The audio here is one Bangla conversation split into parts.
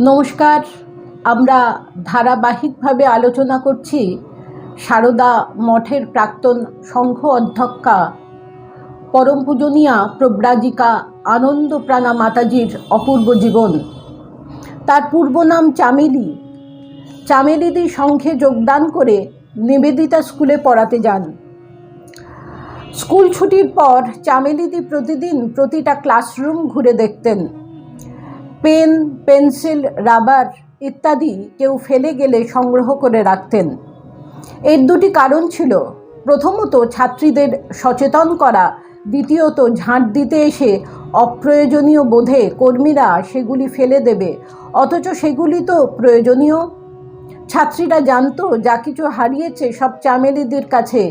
নমস্কার। আমরা ধারাবাহিকভাবে আলোচনা করছি সারদা মঠের প্রাক্তন সংঘ অধ্যক্ষা পরম পূজনীয়া প্রব্রাজিকা আনন্দপ্রাণা মাতাজির অপূর্ব জীবন। তার পূর্ব নাম চামেলি। চামেলিদি সংঘে যোগদান করে নিবেদিতা স্কুলে পড়াতে যান। স্কুল ছুটির পর চামেলিদি প্রতিদিন প্রতিটা ক্লাসরুম ঘুরে দেখতেন। পেন, পেন্সিল, রাবার ইত্যাদি কেউ ফেলে গেলে সংগ্রহ করে রাখতেন। এর দুটি কারণ ছিল, প্রথমত ছাত্রীদের সচেতন করা, দ্বিতীয়ত ঝাঁট দিতে এসে অপ্রয়োজনীয় বোধে কর্মীরা সেগুলি ফেলে দেবে, অথচ সেগুলি তো প্রয়োজনীয়। ছাত্রীরা জানতো, যা কিছু হারিয়েছে সব চামেলিদের কাছে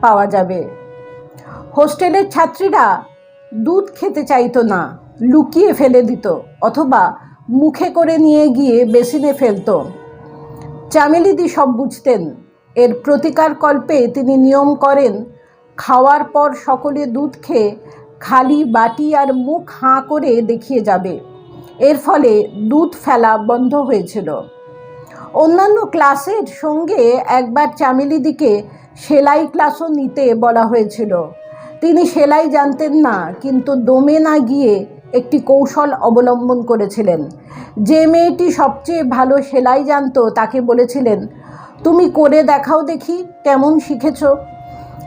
পাওয়া যাবে। হোস্টেলের ছাত্রীরা দুধ খেতে চাইতো না। লুকিয়ে ফেলে দিত অথবা মুখে করে নিয়ে গিয়ে বেসিনে ফেলতো। চামেলিদি সব বুঝতেন। এর প্রতিকার কল্পে তিনি নিয়ম করেন, খাওয়ার পর সকলে দুধ খেয়ে খালি বাটি আর মুখ হাঁ করে দেখিয়ে যাবে। এর ফলে দুধ ফেলা বন্ধ হয়েছিল। অন্যান্য ক্লাসের সঙ্গে একবার চামেলিদিকে সেলাই ক্লাসও নিতে বলা হয়েছিল। তিনি সেলাই জানতেন না, কিন্তু দমে না গিয়ে একটি কৌশল অবলম্বন করেছিলেন। যে মেয়েটি সবচেয়ে ভালো সেলাই জানতো তাকে বলেছিলেন, তুমি করে দেখাও দেখি, কেমন শিখেছ?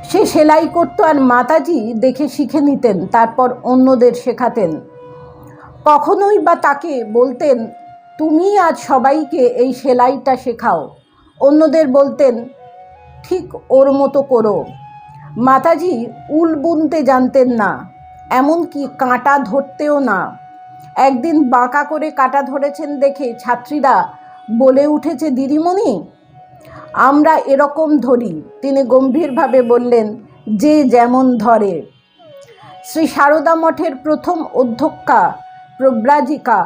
সে সেলাই করতো আর মাতাজি দেখে শিখে নিতেন, তারপর অন্যদের শেখাতেন। কখনোই বা তাকে বলতেন, তুমি আজ সবাইকে এই সেলাইটা শেখাও। অন্যদের বলতেন, ঠিক ওর মতো করো। মাতাজি উল বুনতে জানতেন না। এমনকি কাঁটা ধরতেও না। একদিন বাঁকা করে কাঁটা ধরেছেন দেখে ছাত্রীরা বলে উঠেছে, দিদিমণি, আমরা এরকম ধরি। তিনি গম্ভীরভাবে বললেন, যে যেমন ধরে। শ্রী সারদা মঠের প্রথম অধ্যক্ষা প্রব্রাজিকা,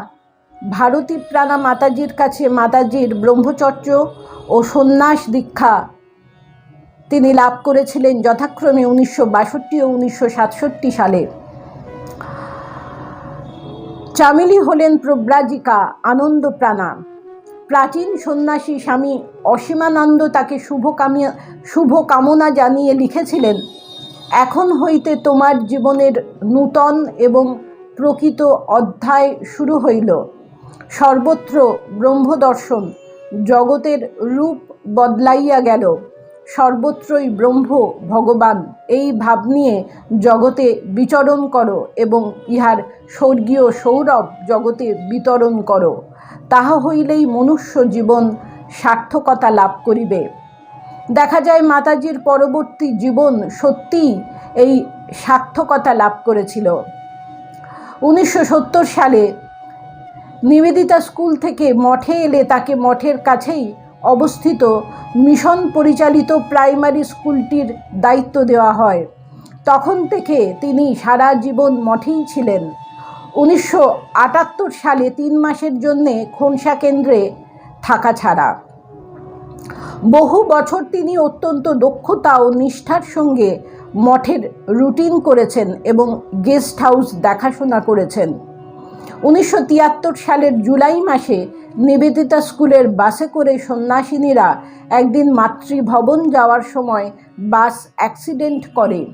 ভারতী প্রাণা মাতাজির কাছে মাতাজির ব্রহ্মচর্য ও সন্ন্যাস দীক্ষা তিনি লাভ করেছিলেন যথাক্রমে উনিশশো বাষট্টি ও উনিশশো সাতষট্টি সালে। চামেলি হলেন প্রব্রাজিকা আনন্দপ্রাণা। প্রাচীন সন্ন্যাসী স্বামী অসীমানন্দ তাকে শুভ কামি শুভ কামনা জানিয়ে লিখেছিলেন, এখন হইতে তোমার জীবনের নূতন এবং প্রকৃত অধ্যায় শুরু হইল। সর্বত্র ব্রহ্মদর্শন, জগতের রূপ বদলাইয়া গেল। সর্বত্রই ব্রহ্ম, ভগবান, এই ভাব নিয়ে জগতে বিচরণ করো এবং ইহার স্বর্গীয় সৌরভ জগতে বিতরণ করো। তাহা হইলেই মনুষ্য জীবন সার্থকতা লাভ করিবে। দেখা যায় মাতাজির পরবর্তী জীবন সত্যিই এই সার্থকতা লাভ করেছিল। উনিশশো সত্তর সালে নিবেদিতা স্কুল থেকে মঠে এলে তাকে মঠের কাছেই অবস্থিত মিশন পরিচালিত প্রাইমারি স্কুলটির দায়িত্ব দেওয়া হয়। তখন থেকে তিনি সারা জীবন মঠেই ছিলেন। উনিশশো আটাত্তর সালে তিন মাসের জন্যে খনসা কেন্দ্রে থাকা ছাড়া। বহু বছর তিনি অত্যন্ত দক্ষতা ও নিষ্ঠার সঙ্গে মঠের রুটিন করেছেন এবং গেস্ট হাউস দেখাশোনা করেছেন। উনিশশো তিয়াত্তর সালের জুলাই মাসে নিবেদিতা স্কুলের বাসে করে সন্ন্যাসিনীরা একদিন মাতৃভবন যাওয়ার সময় বাস অ্যাক্সিডেন্ট করে।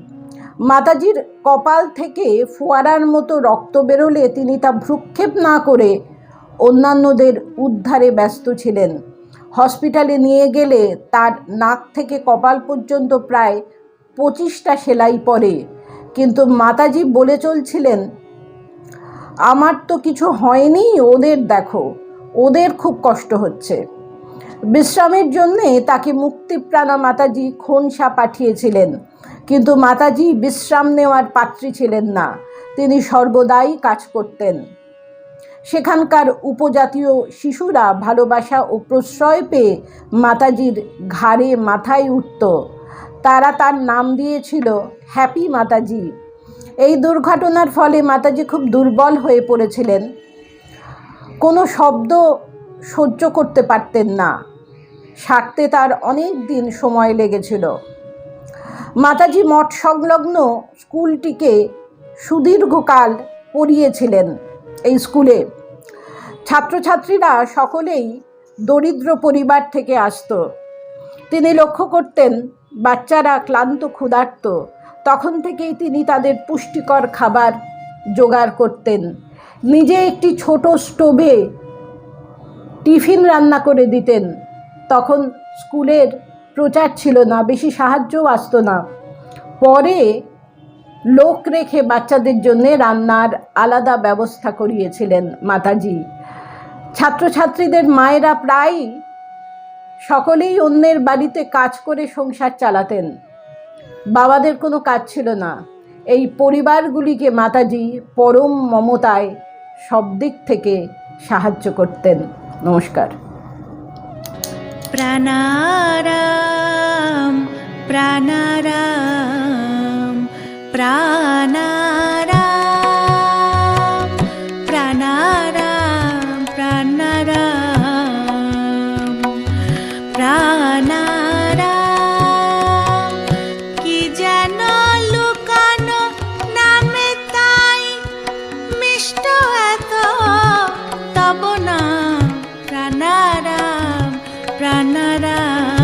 মাতাজির কপাল থেকে ফোয়ারার মতো রক্ত বেরোলে তিনি তা ভ্রুক্ষেপ না করে অন্যান্যদের উদ্ধারে ব্যস্ত ছিলেন। হসপিটালে নিয়ে গেলে তার নাক থেকে কপাল পর্যন্ত প্রায় পঁচিশটা সেলাই পড়ে। কিন্তু মাতাজি বলে চলছিলেন, আমার তো কিছু হয়নি, ওদের দেখো। ওদের খুব কষ্ট হচ্ছে। বিশ্রামের জন্যে তাকে মুক্তিপ্রাণা মাতাজি খোনসা পাঠিয়েছিলেন। কিন্তু মাতাজি বিশ্রাম নেওয়ার পাত্রী ছিলেন না। তিনি সর্বদাই কাজ করতেন। সেখানকার উপজাতীয় শিশুরা ভালোবাসা ও প্রশ্রয় পেয়ে মাতাজির ঘাড়ে মাথায় উঠত। তারা তার নাম দিয়েছিল হ্যাপি মাতাজি। এই দুর্ঘটনার ফলে মাতাজি খুব দুর্বল হয়ে পড়েছিলেন। কোনো শব্দ সহ্য করতে পারতেন না। সারতে তার অনেক দিন সময় লেগেছিল। মাতাজি মঠ সংলগ্ন স্কুলটিকে সুদীর্ঘকাল পড়িয়েছিলেন এই স্কুলে। ছাত্রছাত্রীরা সকলেই দরিদ্র পরিবার থেকে আসতো। তিনি লক্ষ্য করতেন, বাচ্চারা ক্লান্ত, ক্ষুধার্ত। তখন থেকেই তিনি তাদের পুষ্টিকর খাবার জোগাড় করতেন। নিজে একটি ছোট স্টোভে টিফিন রান্না করে দিতেন। তখন স্কুলের প্রচার ছিল না, বেশি সাহায্যও আসতো না। পরে লোক রেখে বাচ্চাদের জন্য রান্নার আলাদা ব্যবস্থা করিয়েছিলেন মাতাজি। ছাত্রছাত্রীদের মায়েরা প্রায় সকলেই অন্যের বাড়িতে কাজ করে সংসার চালাতেন। বাবাদের কোনো কাজ ছিল না। এই পরিবারগুলিকে মাতাজি পরম মমতায় সব দিক থেকে সাহায্য করতেন। নমস্কার। প্রাণারাম প্রাণারাম প্রাণারাম। ra